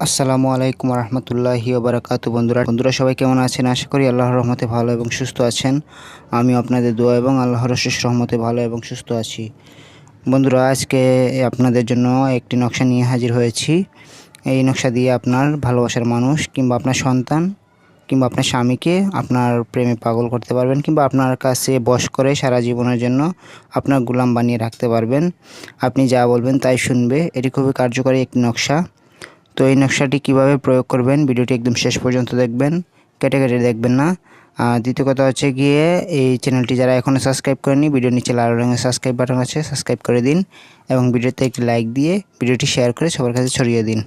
আসসালামু আলাইকুম রহমতুল্লাহি ওবরাকাত। বন্ধুরা বন্ধুরা সবাই কেমন আছেন? আশা করি আল্লাহর রহমতে ভালো এবং সুস্থ আছেন। আমি আপনাদের দোয়া এবং আল্লাহর শেষ রহমতে ভালো এবং সুস্থ আছি। বন্ধুরা, আজকে আপনাদের জন্য একটি নকশা নিয়ে হাজির হয়েছি। এই নকশা দিয়ে আপনার ভালোবাসার মানুষ কিংবা আপনার সন্তান কিংবা আপনার স্বামীকে আপনার প্রেমে পাগল করতে পারবেন কিংবা আপনার কাছে বশ করে সারা জীবনের জন্য আপনার গোলাম বানিয়ে রাখতে পারবেন। আপনি যা বলবেন তাই শুনবে। এটি খুবই কার্যকরী একটি নকশা। তো এই নকশাটি কীভাবে প্রয়োগ করবেন ভিডিওটি একদম শেষ পর্যন্ত দেখবেন, কেটে কেটে দেখবেন না। আর দ্বিতীয় কথা হচ্ছে গিয়ে এই চ্যানেলটি যারা এখনও সাবস্ক্রাইব করেনি ভিডিও নিচে লাল রঙের সাবস্ক্রাইব বাটন আছে সাবস্ক্রাইব করে দিন এবং ভিডিওতে একটি লাইক দিয়ে ভিডিওটি শেয়ার করে সবার কাছে ছড়িয়ে দিন।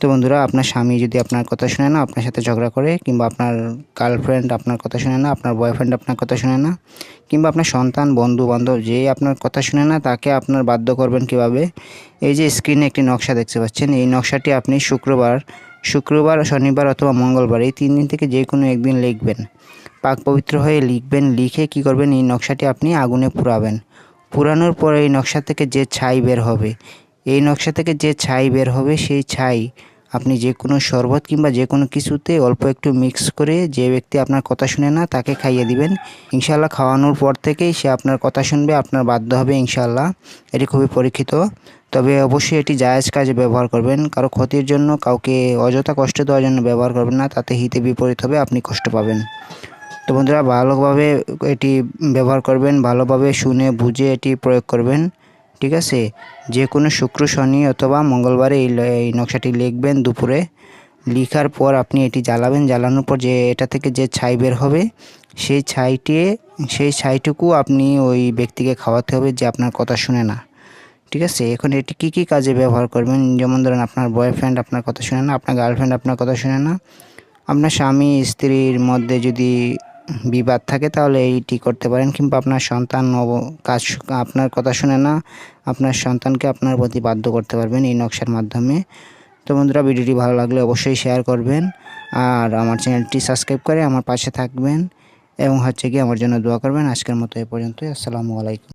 তো বন্ধুরা, আপনার স্বামী যদি আপনার কথা শুনে না, আপনার সাথে ঝগড়া করে, কিংবা আপনার গার্লফ্রেন্ড আপনার কথা শুনে না, আপনার বয়ফ্রেন্ড আপনার কথা শুনে না, কিংবা আপনার সন্তান, বন্ধু বান্ধব যেই আপনার কথা শুনে না, তাকে আপনার বাধ্য করবেন কীভাবে? এই যে স্ক্রিনে একটি নকশা দেখতে পাচ্ছেন। এই নকশাটি আপনি শুক্রবার শুক্রবার, শনিবার অথবা মঙ্গলবার এই তিন দিন থেকে যে কোনো একদিন লিখবেন। পাক পবিত্র হয়ে লিখবেন, লিখে কি করবেন? এই নকশাটি আপনি আগুনে পুরাবেন পুরানোর পর এই নকশা থেকে যে ছাই বের হবে, এই নকশা থেকে যে ছাই বের হবে সেই ছাই আপনি যে কোনো শরবত কিংবা যে কোনো কিছুতে অল্প একটু মিক্স করে যে ব্যক্তি আপনার কথা শুনে না, তাকে খাইয়ে দিবেন। ইনশাল্লাহ খাওয়ানোর পর থেকেই সে আপনার কথা শুনবে, আপনার বাধ্য হবে ইনশাল্লাহ এটি খুবই পরীক্ষিত। তবে অবশ্যই এটি জায়েজ কাজে ব্যবহার করবেন। কারও ক্ষতির জন্য, কাউকে অযথা কষ্ট দেওয়ার জন্য ব্যবহার করবেন না, তাতে হিতে বিপরীত হবে, আপনি কষ্ট পাবেন। তো বন্ধুরা, ভালোভাবে এটি ব্যবহার করবেন, ভালোভাবে শুনে, বুঝে এটি প্রয়োগ করবেন। ঠিক আছে? যে কোনো শুক্র, শনি অথবা মঙ্গলবারে এই নকশাটি লিখবেন দুপুরে। লিখার পর আপনি এটি জ্বালাবেন। জ্বালানোর পর যে, এটা থেকে যে ছাই বের হবে, সেই ছাইটি, সেই ছাইটুকু আপনি ওই ব্যক্তিকে খাওয়াতে হবে যে আপনার কথা শুনে না। ঠিক আছে? এখন এটি কী কী কাজে ব্যবহার করবেন? যেমন ধরেন আপনার বয়ফ্রেন্ড আপনার কথা শুনে না, আপনার গার্লফ্রেন্ড আপনার কথা শুনে না, আপনার স্বামী, স্ত্রীর মধ্যে যদি বিবাদ থাকে, তাহলে এইটি করতে পারেন। কিংবা আপনার সন্তান কাজ আপনার কথা শুনে না, আপনার সন্তানকে আপনার প্রতি বাধ্য করতে পারবেন এই নকশার মাধ্যমে। তো বন্ধুরা, ভিডিওটি ভালো লাগলে অবশ্যই শেয়ার করবেন। আর আমার চ্যানেলটি সাবস্ক্রাইব করে আমার পাশে থাকবেন। এবং হচ্ছে কি আমার জন্য দোয়া করবেন। আজকের মতো এ পর্যন্তই। আসসালামু আলাইকুম।